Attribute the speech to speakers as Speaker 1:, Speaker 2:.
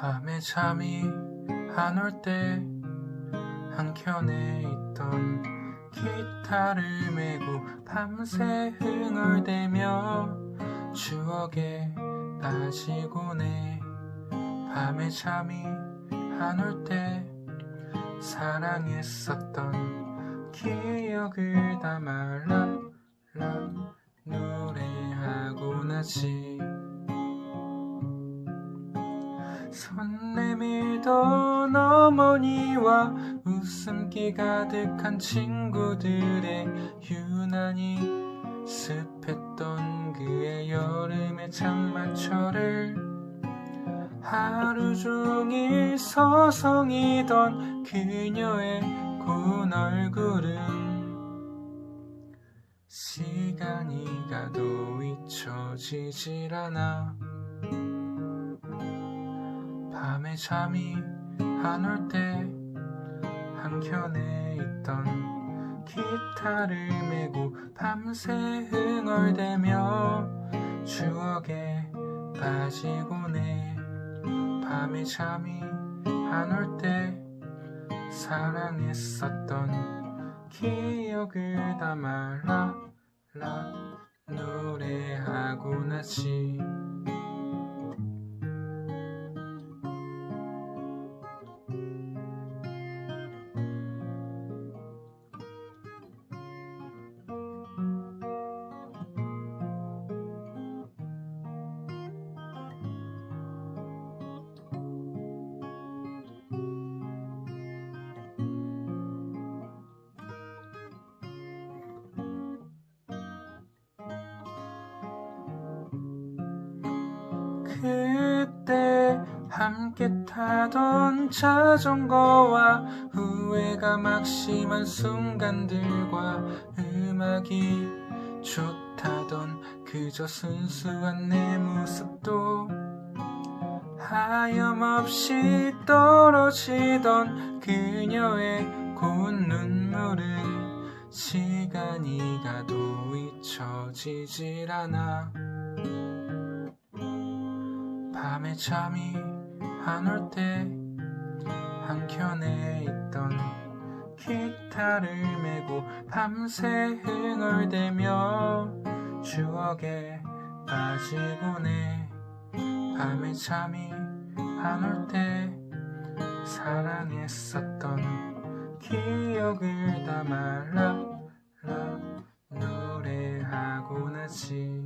Speaker 1: 밤에 잠이 안 올 때 한켠에 있던 기타를 메고 밤새 흥얼대며 추억에 해 밤에 잠이 안 올 때 사랑했었던 기억을 담아 라 라 노래하고 나지 손 내밀던 어머니와 웃음기 가득한 친구들의 유난히 습했던 그의 여름의 장마철을 하루 종일 서성이던 그녀의 고운 얼굴은 시간이 가도 잊혀지질 않아 밤에 잠이 안 올 때 한켠에 있던 기타를 메고 밤새 흥얼대며 추억에 빠지곤 해 밤에 잠이 안 올 때 사랑했었던 기억을 담아 라 라 노래하고 나지 그때 함께 타던 자전거와 후회가 막심한 순간들과 음악이 좋다던 그저 순수한 내 모습도 하염없이 떨어지던 그녀의 고운 눈물은 시간이 가도 잊혀지질 않아 밤에 잠이 안 올 때 한켠에 있던 기타를 메고 밤새 흥얼대며 추억에 빠지곤 해 밤에 잠이 안 올 때 사랑했었던 기억을 담아라 라 노래하고 나지